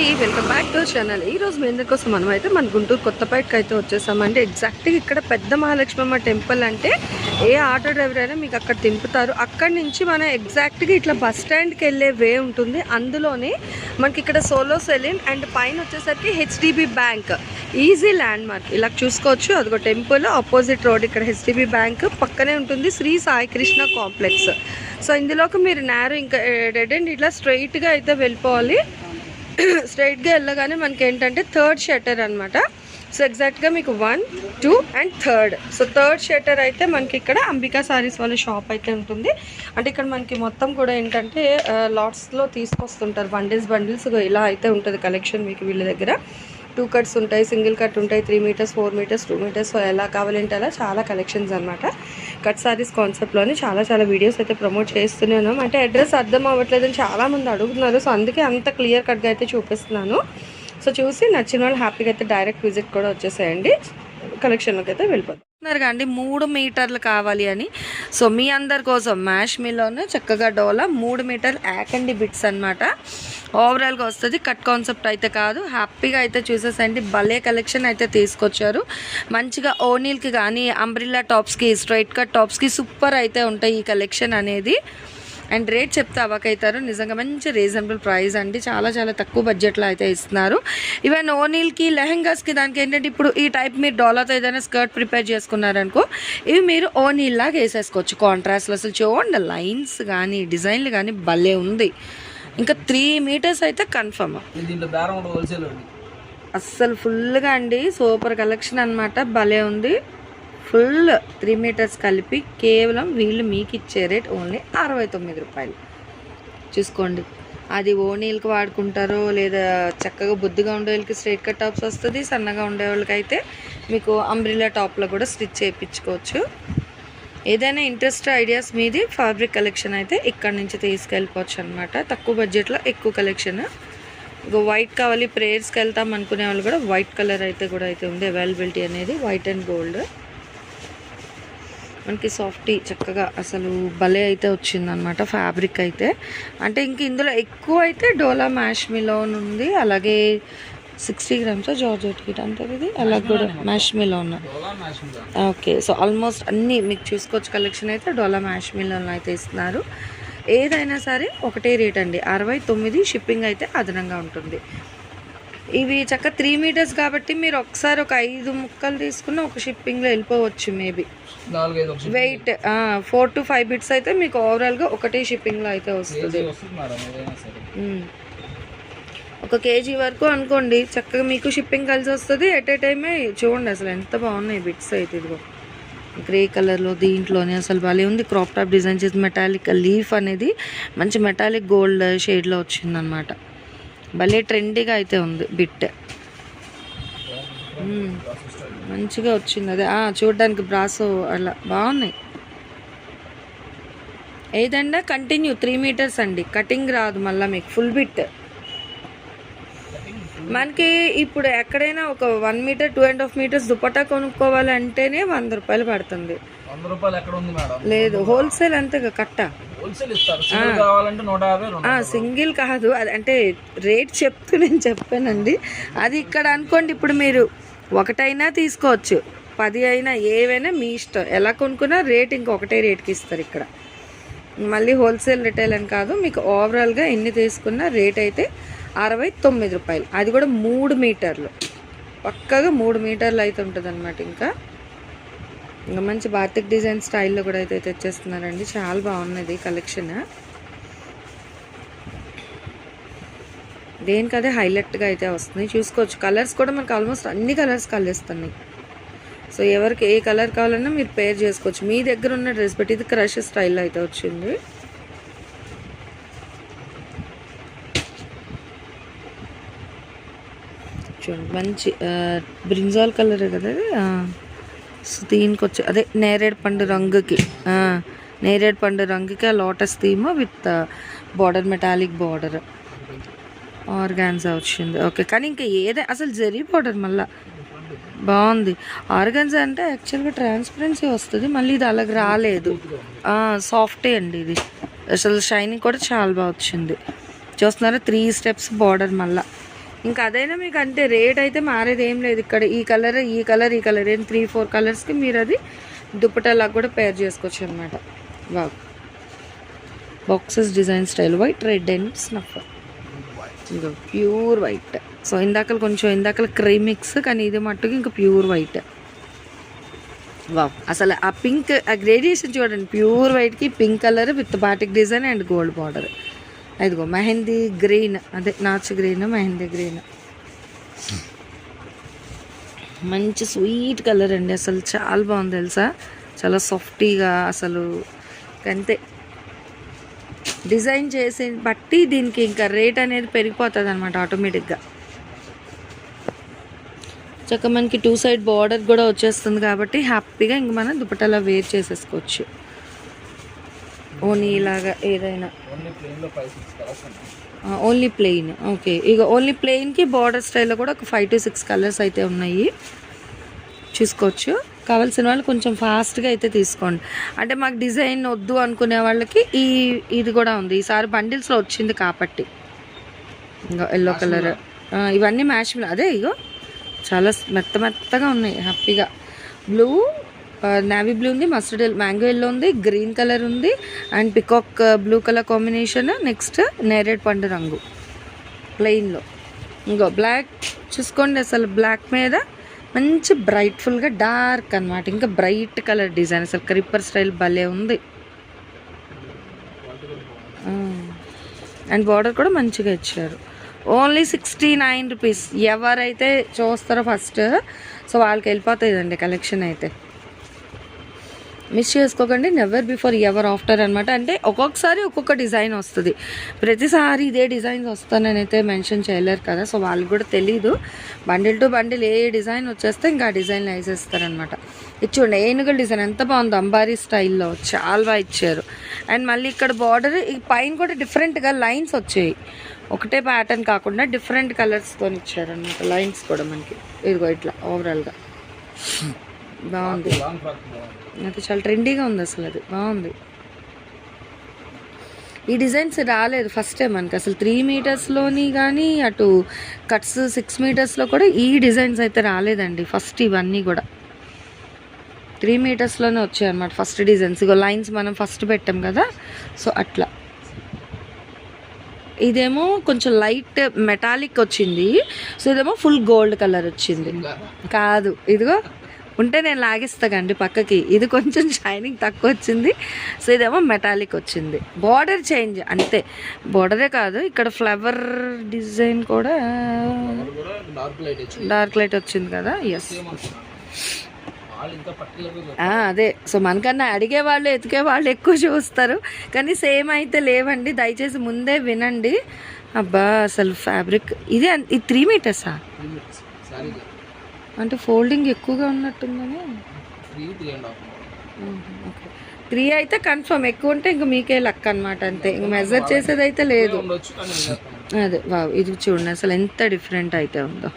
Hi అండి welcome back to channel. ఈ రోజు మీ అందరి కోసం మనం అయితే మన గుంటూరు కొత్తపేటకి అయితే వచ్చేసామండి. ఎగ్జాక్ట్గా ఇక్కడ పెద్ద మహాలక్ష్మమ్మ టెంపుల్ అంటే ఏ ఆటో డ్రైవర్ అయినా మీకు అక్కడ దింపుతారు అక్కడి నుంచి మనం ఎగ్జాక్ట్గా ఇట్లా బస్ స్టాండ్కి వెళ్ళే వే ఉంటుంది. అందులోనే మనకి ఇక్కడ సోలో సెలిన్ అండ్ పైన వచ్చేసరికి HDB bank. Easy landmark ఇలా చూసుకోవచ్చు. అదిగో టెంపుల్ ఆపోజిట్ రోడ్ ఇక్కడ హెచ్డిబి బ్యాంక్ పక్కనే ఉంటుంది. శ్రీ సాయి కృష్ణ కాంప్లెక్స్. సో ఇందులోకి మీరు నేరు ఇంకా డెడ్ అండ్ ఇట్లా స్ట్రైట్గా అయితే వెళ్ళిపోవాలి. స్ట్రైట్గా వెళ్ళగానే మనకి ఏంటంటే థర్డ్ షట్టర్ అనమాట సో ఎగ్జాక్ట్గా మీకు one two and third so third shutter అయితే మనకి ఇక్కడ అంబికా సారీస్ వాళ్ళ షాప్ అయితే ఉంటుంది. అంటే ఇక్కడ మనకి మొత్తం కూడా ఏంటంటే uh, లాట్స్లో తీసుకొస్తుంటారు. బండిల్స్ బండిల్స్ ఇలా అయితే ఉంటుంది కలెక్షన్ మీకు వీళ్ళ దగ్గర. టూ కట్స్ ఉంటాయి సింగిల్ కట్ ఉంటాయి three metres four metres two metres ఎలా కావాలంటే అలా చాలా కలెక్షన్స్ అనమాట కట్ సారీస్ కాన్సెప్ట్లోని చాలా చాలా వీడియోస్ అయితే ప్రమోట్ చేస్తూనే ఉన్నాం అంటే అడ్రస్ అర్థం అవ్వట్లేదని చాలామంది అడుగుతున్నారు సో అందుకే అంత క్లియర్ కట్గా అయితే చూపిస్తున్నాను. సో చూసి నచ్చిన వాళ్ళు హ్యాపీగా అయితే డైరెక్ట్ విజిట్ కూడా వచ్చేసేయండి. కలెక్షన్లోకి అయితే వెళ్ళిపోతాం అండి మూడు మీటర్లు కావాలి అని. సో మీ అందరి కోసం మ్యాష్ మిల్లోనే చక్కగా డోలా మూడు మీటర్ యాకండి బిట్స్ అనమాట ఓవరాల్గా వస్తుంది కట్ కాన్సెప్ట్ అయితే కాదు. హ్యాపీగా అయితే చూసేసండి భలే కలెక్షన్ అయితే తీసుకొచ్చారు. మంచిగా ఓనీల్కి కానీ అంబ్రిల్లా టాప్స్కి స్ట్రైట్ కట్ టాప్స్కి సూపర్ అయితే ఉంటాయి ఈ కలెక్షన్ అనేది. అండ్ రేట్ చెప్తే అవకైతారు. నిజంగా మంచి రీజనబుల్ ప్రైస్ అండి. చాలా చాలా తక్కువ బడ్జెట్లో అయితే ఇస్తున్నారు. ఈవెన్ ఓనీల్కి లెహెంగాస్కి దానికి ఏంటంటే ఇప్పుడు ఈ టైప్ మీరు డాలర్తో ఏదైనా స్కర్ట్ ప్రిపేర్ చేసుకున్నారనుకో ఇవి మీరు ఓనీల్ లాగా వేసేసుకోవచ్చు. కాంట్రాస్ట్లు అసలు చూడండి లైన్స్ కానీ డిజైన్లు కానీ భలే ఉంది. ఇంకా త్రీ మీటర్స్ అయితే కన్ఫర్మ్. అస్సలు ఫుల్గా అండి. సూపర్ కలెక్షన్ అనమాట భలే ఉంది. ఫుల్ త్రీ మీటర్స్ కలిపి కేవలం వీళ్ళు మీకు ఇచ్చే రేట్ ఓన్లీ అరవై తొమ్మిది రూపాయలు. చూసుకోండి. అది ఓనీలకి వాడుకుంటారో లేదా చక్కగా బుద్ధిగా ఉండే వాళ్ళకి స్ట్రైట్ కట్ టాప్స్ వస్తుంది సన్నగా ఉండే వాళ్ళకి అయితే మీకు అంబ్రిల్లా టాప్లో కూడా స్టిచ్ చేయించుకోవచ్చు. ఏదైనా ఇంట్రెస్ట్ ఐడియాస్ మీది ఫ్యాబ్రిక్ కలెక్షన్ అయితే ఇక్కడ నుంచి తీసుకెళ్ళిపోవచ్చు అనమాట తక్కువ బడ్జెట్లో ఎక్కువ కలెక్షన్. ఇక వైట్ కావాలి ప్రేయర్స్కి వెళ్తాం అనుకునే వాళ్ళు కూడా వైట్ కలర్ అయితే కూడా అయితే ఉంది. అవైలబిలిటీ అనేది వైట్ అండ్ గోల్డ్. మనకి సాఫ్టీ చక్కగా అసలు భలే అయితే వచ్చిందనమాట ఫ్యాబ్రిక్ అయితే. అంటే ఇంక ఇందులో ఎక్కువ అయితే డోలా మ్యాష్ మిలోన్ ఉంది. అలాగే సిక్స్టీ గ్రామ్స్ జార్జెట్ కిట్ అంటారు ఇది? అలాగే కూడా మ్యాష్ మిలోన్. డోలా మ్యాచ్ ఉందా ఓకే సో ఆల్మోస్ట్ అన్నీ మీకు చూసుకోవచ్చు కలెక్షన్ అయితే డోలా మ్యాష్ మిలోన్ అయితే ఇస్తున్నారు. ఏదైనా సరే ఒకటే రేట్ అండి. అరవై తొమ్మిది షిప్పింగ్ అయితే అదనంగా ఉంటుంది. ఇవి చక్క త్రీ మీటర్స్ కాబట్టి మీరు ఒకసారి ఒక ఐదు ముక్కలు తీసుకున్న ఒక షిప్పింగ్లో వెళ్ళిపోవచ్చు maybe weight four to five bits అయితే మీకు ఓవరాల్గా ఒకటే షిప్పింగ్లో అయితే వస్తుంది. ఒక కేజీ వరకు అనుకోండి చక్కగా మీకు షిప్పింగ్ కలిసి వస్తుంది. ఎట్ ఏ టైమే చూడండి అసలు ఎంత బాగున్నాయి బిట్స్ అయితే ఇదిగో. గ్రే కలర్లో దీంట్లోనే అసలు భలే ఉంది. క్రాప్ టాప్ డిజైన్ చేసి మెటాలిక్ లీఫ్ అనేది మంచి మెటాలిక్ గోల్డ్ షేడ్లో వచ్చిందనమాట భలే ట్రెండీగా అయితే ఉంది బిట్. మంచిగా వచ్చింది అదే. చూడడానికి బ్రాసో అలా బాగున్నాయి. ఏదంటే కంటిన్యూ త్రీ మీటర్స్ అండి. కటింగ్ రాదు మళ్ళీ మీకు. ఫుల్ బిట్ మనకి ఇప్పుడు ఎక్కడైనా ఒక one metre two and half metres dupatta కొనుక్కోవాలంటేనే వంద రూపాయలు పడుతుంది. లేదు. హోల్సేల్ అంతే కట్ట. సింగిల్ కాదు. అది అంటే రేట్ చెప్తూ నేను చెప్పానండి. అది ఇక్కడ అనుకోండి ఇప్పుడు మీరు ఒకటైనా తీసుకోవచ్చు. పది అయినా ఏవైనా మీ ఇష్టం. ఎలా కొనుక్కున్నా రేట్ ఇంకొకటే రేట్కి ఇస్తారు ఇక్కడ. మళ్ళీ హోల్సేల్ రిటైల్ అని కాదు మీకు ఓవరాల్గా ఎన్ని తీసుకున్నా రేట్ అయితే అరవై తొమ్మిది రూపాయలు. అది కూడా మూడు మీటర్లు. పక్కగా మూడు మీటర్లు అయితే ఉంటుంది ఇంకా. ఇంకా మంచి బాతిక్ డిజైన్ స్టైల్లో కూడా అయితే తెచ్చేస్తున్నారండి. చాలా బాగున్నది కలెక్షన్ దేనికి అదే హైలైట్గా అయితే వస్తుంది. చూసుకోవచ్చు. కలర్స్ కూడా మనకు ఆల్మోస్ట్ అన్ని కలర్స్ కలుస్తున్నాయి. సో ఎవరికి ఏ కలర్ కావాలన్నా మీరు పేర్ చేసుకోవచ్చు. మీ దగ్గర ఉన్న డ్రెస్ బట్టి ఇది క్రష్ స్టైల్లో అయితే వచ్చింది. చూడండి. మంచి బ్రింజాల్ కలర్ కదా అది సో దీనికి వచ్చి అదే నేరేడు పండు రంగుకి. నేరేడు పండు రంగుకి ఆ lotus theme with border metallic border. Organza వచ్చింది. ఓకే కానీ ఇంకా ఏదే అసలు జరీ బార్డర్ మళ్ళా. బాగుంది. ఆర్గాన్జా అంటే యాక్చువల్గా ట్రాన్స్పరెన్సీ వస్తుంది మళ్ళీ ఇది అలాగ రాలేదు. సాఫ్టే అండి ఇది. అసలు షైనింగ్ కూడా చాలా బాగా వచ్చింది. చూస్తున్నారా? త్రీ స్టెప్స్ బార్డర్ మళ్ళీ. ఇంకా అదైనా మీకు అంటే రేట్ అయితే మారేది ఏం లేదు. ఇక్కడ ఈ కలర్ ఈ కలర్ ఈ కలర్ ఏం త్రీ ఫోర్ కలర్స్కి మీరు అది దుప్పటాలా కూడా పేర్ చేసుకోవచ్చు అనమాట బాగు boxes design style white red and snuff ఇంకా ప్యూర్ వైట్ సో ఇందాకలు కొంచెం ఇందాకలు క్రీమిక్స్ కానీ ఇది మట్టుకు ఇంకా ప్యూర్ వైట్ వావ్ అసలు ఆ పింక్ ఆ గ్రేడియేషన్ చూడండి. Pure వైట్కి pink colour with batik design and gold border ఇదిగో మెహందీ గ్రీన్. అదే నాచు గ్రీన్ మెహందీ గ్రీన్. మంచి స్వీట్ కలర్ అండి అసలు. చాలా బాగుంది తెలుసా? చాలా సాఫ్టీగా అసలు. అంతే డిజైన్ చేసి బట్టి దీనికి ఇంకా రేట్ అనేది పెరిగిపోతుంది అనమాట ఆటోమేటిక్గా. చక్క మనకి టూ సైడ్ బార్డర్ కూడా వచ్చేస్తుంది కాబట్టి హ్యాపీగా ఇంక మనం దుపట్టాలా వేర్ చేసేసుకోవచ్చు. ఓనీ ఇలాగా ఏదైనా. Only only plain okay. ఇక ఓన్లీ ప్లెయిన్కి బార్డర్ స్టైల్లో కూడా ఒక ఫైవ్ టు సిక్స్ కలర్స్ అయితే ఉన్నాయి. చూసుకోవచ్చు. కావాల్సిన వాళ్ళు కొంచెం ఫాస్ట్గా అయితే తీసుకోండి. అంటే మాకు డిజైన్ వద్దు అనుకునే వాళ్ళకి ఈ ఇది కూడా ఉంది. ఈసారి బండిల్స్లో వచ్చింది కాబట్టి. ఇంకా ఎల్లో కలర్. ఇవన్నీ మ్యాచ్ అదే ఇగో. చాలా మెత్త మెత్తగా ఉన్నాయి. హ్యాపీగా. బ్లూ నావీ బ్లూ ఉంది మస్టర్డ్ మ్యాంగో ఎల్లో ఉంది గ్రీన్ కలర్ ఉంది and peacock blue colour combination next నేరేడ్ పండు రంగు. ప్లెయిన్లో ఇంకో బ్లాక్ చూసుకోండి అసలు బ్లాక్ మీద మంచి బ్రైట్ఫుల్గా డార్క్ అన్నమాట. ఇంకా బ్రైట్ కలర్ డిజైన్ అసలు క్రిప్పర్ స్టైల్ భలే ఉంది. అండ్ బార్డర్ కూడా మంచిగా ఇచ్చారు. ఓన్లీ సిక్స్టీ నైన్ రూపీస్ ఎవరైతే చూస్తారో ఫస్ట్ సో వాళ్ళకి వెళ్ళిపోతుందండి కలెక్షన్ అయితే. మిస్ చేసుకోకండి నెవర్ బిఫోర్ ఎవర్ ఆఫ్టర్ అనమాట అంటే ఒక్కొక్కసారి ఒక్కొక్క డిజైన్ వస్తుంది. ప్రతిసారి ఇదే డిజైన్స్ వస్తానని అయితే మెన్షన్ చేయలేరు కదా సో వాళ్ళకి కూడా తెలీదు. బండిల్ టు బండిల్ ఏ డిజైన్ వచ్చేస్తే ఇంకా ఆ డిజైన్ వేసేస్తారనమాట ఇది చూడండి ఏనుగుల డిజైన్? ఎంత బాగుంది అంబారీ స్టైల్లో. చాలా బాగా ఇచ్చారు. అండ్ మళ్ళీ ఇక్కడ బార్డర్ ఈ పైన కూడా డిఫరెంట్గా లైన్స్ వచ్చాయి. ఒకటే ప్యాటర్న్ కాకుండా డిఫరెంట్ కలర్స్తో ఇచ్చారనమాట లైన్స్ కూడా మనకి. ఇదిగో ఇట్లా ఓవరాల్గా బాగుంది. అది చాలా ట్రెండీగా ఉంది అసలు అది. బాగుంది. ఈ డిజైన్స్ రాలేదు ఫస్ట్ టైం మనకి. అసలు త్రీ మీటర్స్లోని కానీ అటు కట్స్ సిక్స్ మీటర్స్లో కూడా ఈ డిజైన్స్ అయితే రాలేదండి. ఫస్ట్ ఇవన్నీ కూడా. త్రీ మీటర్స్లోనే వచ్చాయి అనమాట ఫస్ట్ డిజైన్స్. ఇగో లైన్స్ మనం ఫస్ట్ పెట్టాం కదా. సో అట్లా. ఇదేమో కొంచెం లైట్ మెటాలిక్ వచ్చింది. సో ఇదేమో ఫుల్ గోల్డ్ కలర్ వచ్చింది. కాదు. ఇదిగో ఉంటే నేను లాగిస్తాకండి పక్కకి. ఇది కొంచెం షైనింగ్ తక్కువ వచ్చింది సో ఇదేమో మెటాలిక్ వచ్చింది. బార్డర్ చేంజ్ అంతే. బార్డరే కాదు ఇక్కడ ఫ్లవర్ డిజైన్ కూడా డార్క్ లైట్ వచ్చింది కదా? ఎస్ అదే. సో మనకన్నా అడిగే వాళ్ళు ఎతికే వాళ్ళు ఎక్కువ చూస్తారు. కానీ సేమ్ అయితే లేవండి. దయచేసి ముందే వినండి. అబ్బా అసలు ఫ్యాబ్రిక్ ఇది ఇది త్రీ మీటర్సా అంటే ఫోల్డింగ్ ఎక్కువగా ఉన్నట్టుందని? ఓకే. త్రీ అయితే కన్ఫర్మ్. ఎక్కువ ఉంటే ఇంక మీకే లక్ అనమాట అంతే. ఇంక మెజర్ చేసేది అయితే లేదు. అదే వావ్. ఇది చూడండి అసలు ఎంత డిఫరెంట్ అయితే ఉందో.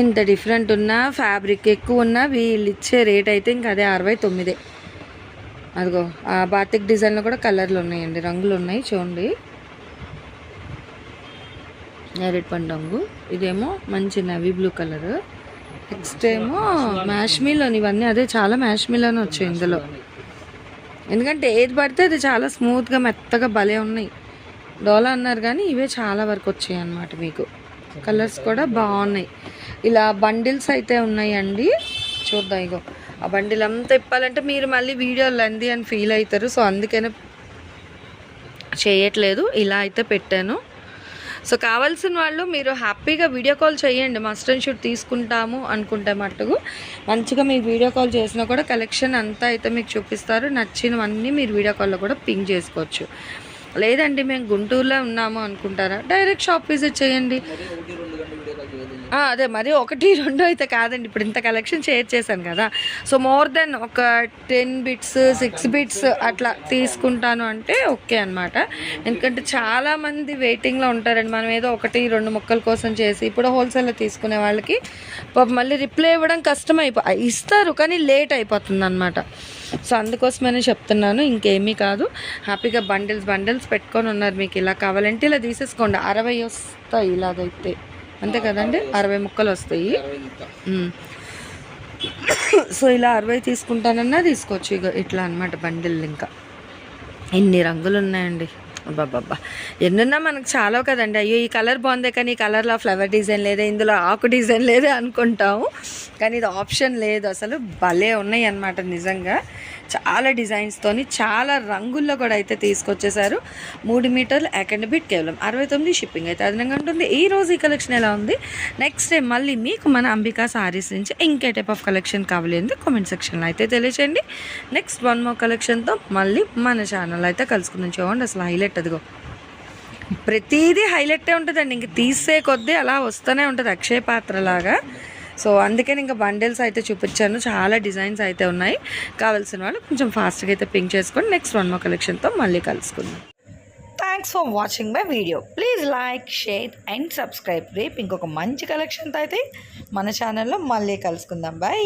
ఎంత డిఫరెంట్ ఉన్నా ఫ్యాబ్రిక్ ఎక్కువ ఉన్నా వీళ్ళు ఇచ్చే రేట్ అయితే ఇంక అదే అరవై తొమ్మిదే. అదిగో ఆ బాతిక్ డిజైన్లో కూడా కలర్లు ఉన్నాయండి రంగులు ఉన్నాయి చూడండి. నేరేడ్ పండంగు ఇదేమో మంచి నవీ బ్లూ కలర్. నెక్స్ట్ ఏమో మ్యాష్మీలోని ఇవన్నీ అదే చాలా మ్యాష్మీలోనే వచ్చాయి ఇందులో. ఎందుకంటే ఏది పడితే అది చాలా స్మూత్గా మెత్తగా భలే ఉన్నాయి. డోలా అన్నారు కానీ ఇవే చాలా వరకు వచ్చాయి అన్నమాట మీకు. కలర్స్ కూడా బాగున్నాయి. ఇలా బండిల్స్ అయితే ఉన్నాయండి. చూద్దాం ఇగో. ఆ బండిల్ అంతా ఇప్పాలంటే మీరు మళ్ళీ వీడియో లెంది అని ఫీల్ అవుతారు. సో అందుకనే చేయట్లేదు. ఇలా అయితే పెట్టాను. సో కావాల్సిన వాళ్ళు మీరు హ్యాపీగా వీడియో కాల్ చేయండి. మస్ట్ అండ్ షూట్ తీసుకుంటాము అనుకుంటే మట్టుకు. మంచిగా మీరు వీడియో కాల్ చేసినా కూడా కలెక్షన్ అంతా అయితే మీకు చూపిస్తారు. నచ్చినవన్నీ మీరు వీడియో కాల్లో కూడా పింక్ చేసుకోవచ్చు. లేదండి మేము గుంటూరులో ఉన్నాము అనుకుంటారా? డైరెక్ట్ షాప్ విజిట్ చేయండి. అదే మరి ఒకటి రెండు అయితే కాదండి. ఇప్పుడు ఇంత కలెక్షన్ షేర్ చేశాను కదా. సో మోర్ దెన్ ఒక టెన్ బిట్స్ సిక్స్ బిట్స్ అట్లా తీసుకుంటాను అంటే ఓకే అనమాట ఎందుకంటే చాలామంది వెయిటింగ్లో ఉంటారండి. మనం ఏదో ఒకటి రెండు ముక్కల కోసం చేసి ఇప్పుడు హోల్సేల్లో తీసుకునే వాళ్ళకి మళ్ళీ రిప్లై ఇవ్వడం కష్టం అయిపో ఇస్తారు కానీ లేట్ అయిపోతుంది అనమాట సో అందుకోసమనే చెప్తున్నాను. ఇంకేమీ కాదు. హ్యాపీగా బండిల్స్ బండిల్స్ పెట్టుకొని ఉన్నారు. మీకు ఇలా కావాలంటే ఇలా తీసేసుకోండి. అరవై వస్తాయి ఇలాగైతే. అంతే కదండి? అరవై ముక్కలు వస్తాయి. సో ఇలా అరవై తీసుకుంటానన్నా తీసుకోవచ్చు ఇక ఇట్లా అనమాట బండిల్ ఇంకా. ఎన్ని రంగులు ఉన్నాయండి అబ్బాబ్బా ఎన్నున్నా మనకు చాలా కదండి. అయ్యో ఈ కలర్ బాగుందే కానీ ఈ కలర్లో ఫ్లవర్ డిజైన్ లేదే ఇందులో ఆకు డిజైన్ లేదే అనుకుంటాము. కానీ ఇది ఆప్షన్ లేదు. అసలు భలే ఉన్నాయి అన్నమాట నిజంగా. చాలా డిజైన్స్తోని చాలా రంగుల్లో కూడా అయితే తీసుకొచ్చేసారు మూడు మీటర్లు అకాడమిక్ కేవలం అరవై తొమ్మిది షిప్పింగ్ అయితే అదనంగా ఉంటుంది. ఈ రోజు ఈ కలెక్షన్ ఎలా ఉంది? నెక్స్ట్ డే మళ్ళీ మీకు మన అంబికా సారీస్ నుంచి ఇంకే టైప్ ఆఫ్ కలెక్షన్ కావాలి అంటే కామెంట్ సెక్షన్లో అయితే తెలియచేయండి. నెక్స్ట్ వన్ మో కలెక్షన్తో మళ్ళీ మన ఛానల్ అయితే కలుసుకుని చూడండి. అసలు హైలైట్ అదిగో ప్రతిదీ హైలైటే ఉంటుందండి. ఇంక తీసే కొద్దీ అలా వస్తూనే ఉంటుంది అక్షయ పాత్రలాగా. సో అందుకని ఇంకా బండిల్స్ అయితే చూపించాను. చాలా డిజైన్స్ అయితే ఉన్నాయి. కావాల్సిన వాళ్ళు కొంచెం ఫాస్ట్గా అయితే పింక్ చేసుకొని నెక్స్ట్ వన్ మో కలెక్షన్తో మళ్ళీ కలుసుకుందాం. Thanks for watching my video please like share and subscribe రేపు ఇంకొక మంచి కలెక్షన్తో అయితే మన ఛానల్లో మళ్ళీ కలుసుకుందాం. బాయ్